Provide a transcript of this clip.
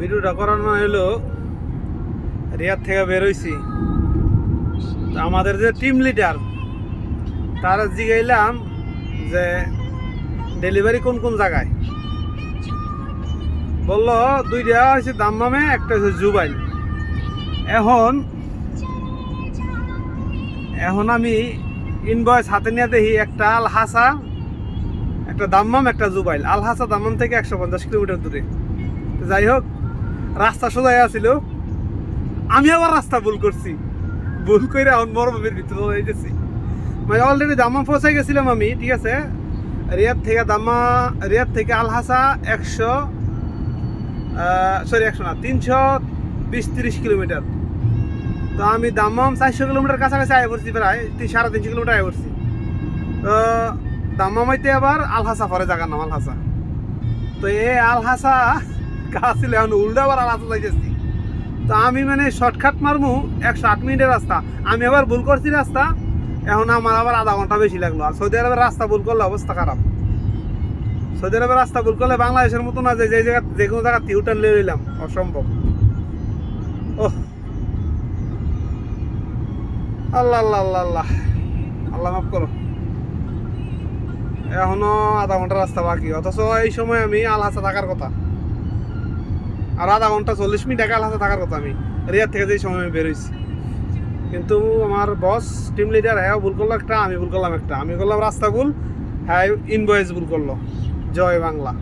ভিডিওটা করার মানে হলো রিয়াদ থেকে বেরোইছি আমাদের যে টিম লিডার তারা জিগাইলাম যে ডেলিভারি কোন কোন জায়গায়? বলল, দুইটা হচ্ছে দাম্মামে, একটা হচ্ছে জুবাইল। এখন এখন আমি ইনভয়েস হাতে নিয়ে দেখি একটা আল হাসা, একটা দাম্মাম, একটা জুবাইল। আল হাসা দাম্মাম থেকে একশো পঞ্চাশ কিলোমিটার দূরে। যাই হোক রাস্তা সোজাই আছিল। আমি আবার রাস্তা ভুল করছি। ভুল করে এখন মরমের ভিতরে মানে অলরেডি দাম্মাম পৌঁছাই গেছিলাম আমি, ঠিক আছে? রিয়াদ থেকে দাম্মা রিয়াদ থেকে আলহাসা একশো সরি একশো না, তিনশো বিশ তিরিশ কিলোমিটার। তো আমি দাম্মাম চারশো কিলোমিটার কাছাকাছি আয় পড়ছি প্রায়, তিন সাড়ে তিনশো কিলোমিটার আয় পড়ছি। তো দাম্মামাইতে আবার আলহাসা পরে জায়গার নাম আলহাসা। তো এই আলহাসা কাছিল এখন উল্টা আবার আলহাসা যাইতেছি। তো আমি মানে শর্টকাট মারমু, একশো আট মিনিটের রাস্তা। আমি আবার ভুল করছি রাস্তা, এখন আমার আবার আধা ঘণ্টা বেশি লাগল। আর সৌদি আরবের রাস্তা ভুল করলে অবস্থা খারাপ। সৌদি আরবের রাস্তা ভুল করলে বাংলাদেশের মতো না যে যে জায়গা, যে কোনো জায়গা টিউটার লিয়ে নিলাম অসম্ভব। ওহ। আল্লাহ আল্লাহ আল্লাহ আল্লাহ। আল্লাহ মাফ করো। এখনও আধা ঘণ্টা রাস্তা বাকি, অথচ এই সময় আমি আলহাসা থাকার কথা। আর আধা ঘণ্টা চল্লিশ মিনিট একা হাতে থাকার কথা আমি। রেয়ার থেকে যেই সময় বেরোইছি। কিন্তু আমার বস টিম লিডার হ্যাঁ ভুল করল একটা, আমি ভুল করলাম একটা। আমি করলাম রাস্তা ভুল হ্যাঁ ইনভয়েস ভুল করল। জয় বাংলা।